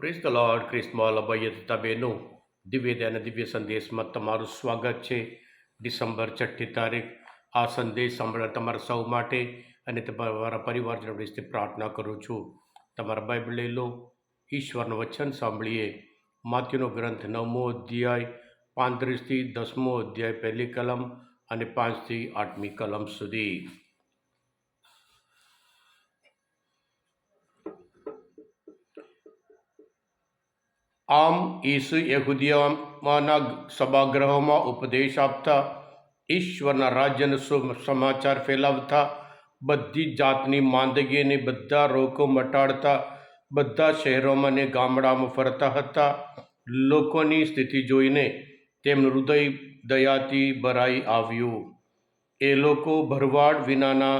Press the Lord ક્રિસ્મોલ અભયતા બહેનો દિવ્ય દિવ્ય સંદેશમાં તમારું સ્વાગત છે ડિસેમ્બર છઠ્ઠી તારીખ આ સંદેશ સાંભળવા તમારા સૌ માટે અને તમારા પરિવારજનો વિશે પ્રાર્થના કરું છું તમારા બાઇબલ લઈ લો ઈશ્વરનું વચન સાંભળીએ માથ્યુનો ગ્રંથ નવમો અધ્યાય પાંત્રીસથી દસમો અધ્યાય પહેલી કલમ અને પાંચથી આઠમી કલમ સુધી આમ ઈસુ યહુદીયામાંના સભાગૃહોમાં ઉપદેશ આપતા ઈશ્વરના રાજ્યનો સમાચાર ફેલાવતા, બધી જાતની માંદગીને બધા રોગો મટાડતા, બધા શહેરોમાં ને ગામડામાં ફરતા હતા. લોકોની સ્થિતિ જોઈને તેમનું હૃદય દયાથી ભરાઈ આવ્યું. એ લોકો ભરવાડ વિનાના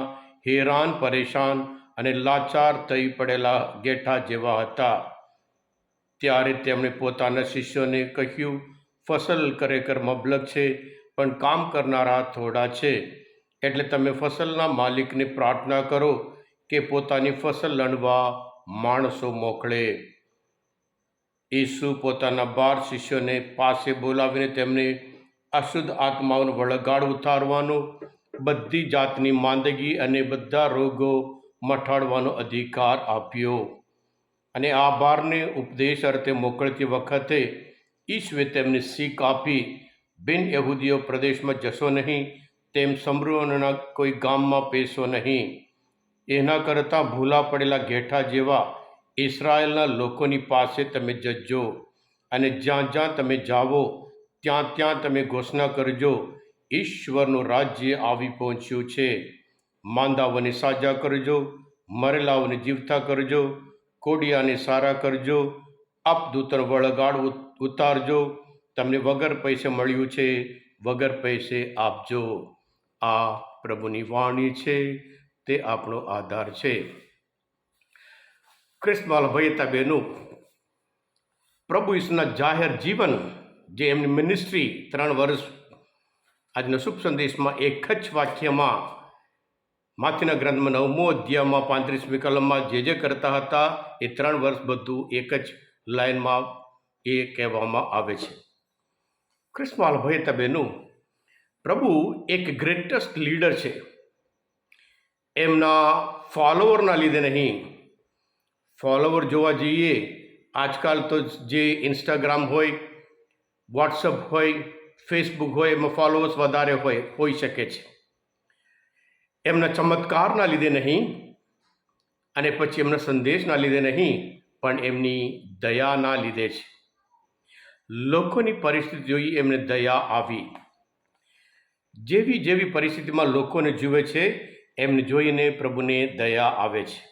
હેરાન, પરેશાન અને લાચાર થઈ પડેલા ગેઠા જેવા હતા. ત્યારે તેમણે પોતાના શિષ્યોને કહ્યું, ફસલ ખરેખર મબલક છે, પણ કામ કરનારા થોડા છે. એટલે તમે ફસલના માલિકને પ્રાર્થના કરો કે પોતાની ફસલ લણવા માણસો મોકલે ઈસુ પોતાના બાર શિષ્યોને પાસે બોલાવીને તેમને અશુદ્ધ આત્માઓનો વળગાડ ઉતારવાનો, બધી જાતની માંદગી અને બધા રોગો મટાડવાનો અધિકાર આપ્યો. અને આ બારને ઉપદેશ અર્થે મોકલતી વખતે ઈશ્વરે તેમને શીખ આપી, બિન યહૂદીઓ પ્રદેશમાં જશો નહીં, તેમ સમૃહના કોઈ ગામમાં પેશો નહીં. એના કરતાં ભૂલા પડેલા ઘેઠા જેવા ઇસરાયેલના લોકોની પાસે તમે જજો અને જ્યાં જ્યાં તમે જાઓ, ત્યાં ત્યાં તમે ઘોષણા કરજો, ઈશ્વરનું રાજ્ય આવી પહોંચ્યું છે. માંદાઓને સાજા કરજો, મરેલાઓને જીવતા કરજો કોડિયાને સારા કરજો આપદૂતર વળગાડ ઉત- ઉતારજો, તમને વગર પૈસે મળ્યું છે, વગર પૈસે આપજો. આ પ્રભુની વાણી છે, તે આપણો આધાર છે. ક્રિસ્મલ ભયતા બહેનું પ્રભુ ઈસુના જાહેર જીવન, જે એમની મિનિસ્ટ્રી ત્રણ વર્ષ, આજના શુભ સંદેશમાં એક જ વાક્યમાં માથીના ગ્રંથમાં નવમો અધ્યાયમાં પાંત્રીસમી કલમમાં જે જે કરતા હતા એ ત્રણ વર્ષ બધું એક જ લાઇનમાં એ કહેવામાં આવે છે. ક્રિસ્માલ ભાઈ તબેનું પ્રભુ એક ગ્રેટેસ્ટ લીડર છે. એમના ફોલોવરના લીધે નહીં. ફોલોવર જોવા જઈએ, આજકાલ તો જે ઇન્સ્ટાગ્રામ હોય વોટ્સઅપ હોય ફેસબુક હોય, એમાં ફોલોવર્સ વધારે હોય, હોઈ શકે છે. એમના ચમત્કારના લીધે નહીં અને પછી એમના સંદેશના લીધે નહીં, પણ એમની દયાના લીધે છે. લોકોની પરિસ્થિતિ જોઈ એમને દયા આવી. જેવી જેવી પરિસ્થિતિમાં લોકોને જુએ છે, એમને જોઈને પ્રભુને દયા આવે છે.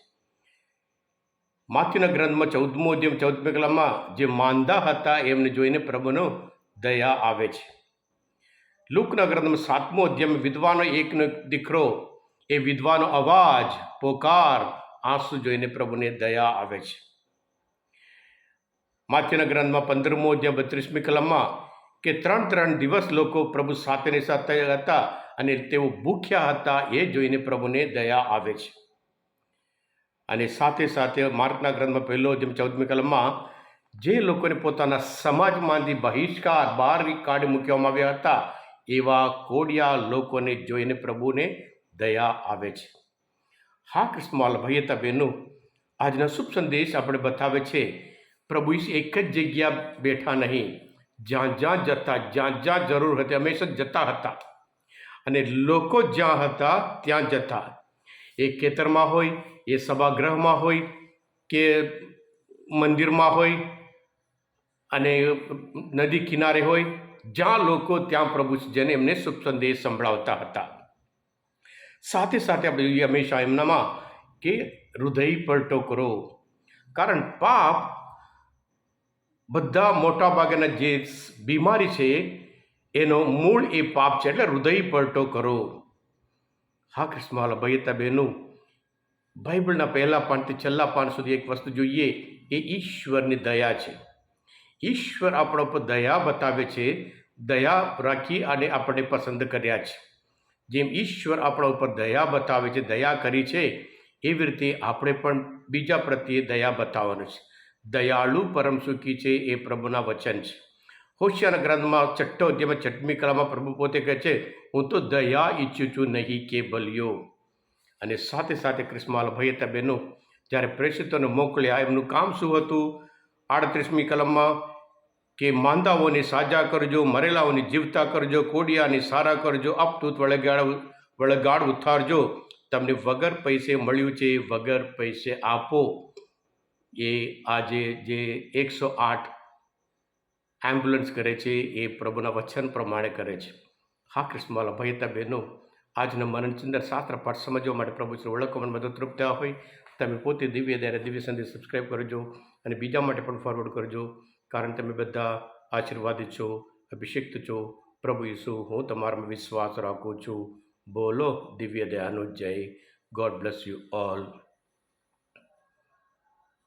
માથ્યુના ગ્રંથમાં ચૌદમો જેમ ચૌદમી કલામાં જે માંદા હતા, એમને જોઈને પ્રભુનો દયા આવે છે. લુકના ગ્રંથમાં સાતમો અધ્યાયમાં, વિદ્વાનો એકનો દીકરો એ વિધવાનો અવાજ, પોકાર, આંસુ જોઈને પ્રભુને દયા આવે છે. માથ્યના ગ્રંથમાં પંદરમો અધ્યાય બત્રીસમી કલમમાં કે ત્રણ ત્રણ દિવસ લોકો પ્રભુ સાથેને સાથે હતા અને તેઓ ભૂખ્યા હતા એ જોઈને પ્રભુને દયા આવે છે. અને સાથે સાથે માર્કના ગ્રંથમાં પહેલો જેમ ચૌદમી કલમમાં જે લોકોને પોતાના સમાજમાંથી બહિષ્કાર બહાર કાઢી મૂકવામાં આવ્યા હતા, એવા કોડિયા લોકોને જોઈને પ્રભુને દયા આવે છે. હા કૃષ્ણમાલ ભાઈએ તબેનો આજનો શુભ સંદેશ આપણે બતાવે છે, પ્રભુ એક જ જગ્યા બેઠા નહીં. જ્યાં જ્યાં જતા, જ્યાં જ્યાં જરૂર હતી, હંમેશા જતા હતા. અને લોકો જ્યાં હતા, ત્યાં જતા. એ ખેતરમાં હોય, એ સભાગૃહમાં હોય, કે મંદિરમાં હોય, અને નદી કિનારે હોય, જ્યાં લોકો, ત્યાં પ્રભુ જેને એમને શુભ સંદેશ સંભળાવતા હતા. સાથે સાથે આપણે જોઈએ હંમેશા એમનામાં કે હૃદય પલટો કરો. કારણ પાપ બધા મોટા ભાગેના જે બીમારી છે, એનો મૂળ એ પાપ છે એટલે હૃદય પલટો કરો. હા કૃષ્ણવાલા ભયતા બહેનું, બાઇબલના પહેલા પાનથી છેલ્લા પાન સુધી એક વસ્તુ જોઈએ, એ ઈશ્વરની દયા છે. ઈશ્વર આપણા ઉપર દયા બતાવે છે, દયા રાખી અને આપણને પસંદ કર્યા છે. જેમ ઈશ્વર આપણા ઉપર દયા બતાવે છે, દયા કરી છે, એવી રીતે આપણે પણ બીજા પ્રત્યે દયા બતાવવાનું છે. દયાળુ પરમ સુખી છે એ પ્રભુના વચન છે. હોશિયાના ગ્રંથમાં છઠ્ઠો અધ્યાયમાં છઠ્ઠમી કલામાં પ્રભુ પોતે કહે છે, હું તો દયા ઈચ્છું છું નહીં કે બલિયો. અને સાથે સાથે ક્રિસ્માલ ભાઈ બહેનો જ્યારે પ્રેષિતોને મોકલ્યા, એમનું કામ શું હતું? આડત્રીસમી કલમમાં કે માંદાઓને સાજા કરજો, મરેલાઓને જીવતા કરજો, કોડિયાને સારા કરજો અપતૂત વળગાડ વળગાડ ઉથારજો તમને વગર પૈસે મળ્યું છે, વગર પૈસે આપો. એ આજે જે એકસો આઠ એમ્બ્યુલન્સ કરે છે, એ પ્રભુના વચન પ્રમાણે કરે છે. હા કૃષ્ણવાલા ભયતા બહેનો, આજના મનનચંદર શાસ્ત્ર પાઠ સમજવા માટે પ્રભુ શ્રી ઓળખવામાં મદદરૂપ થયા હોય. તમે પોતે દિવ્ય ત્યારે દિવ્ય સંદેશ સબસ્ક્રાઈબ કરજો અને બીજા માટે પણ ફોરવર્ડ કરજો. કારણ તમે બધા આશીર્વાદિત છો અભિષિક્ત છો પ્રભુ ઈસુ, હું તમારામાં વિશ્વાસ રાખું છું. બોલો દિવ્ય દયાનો જય. God bless you all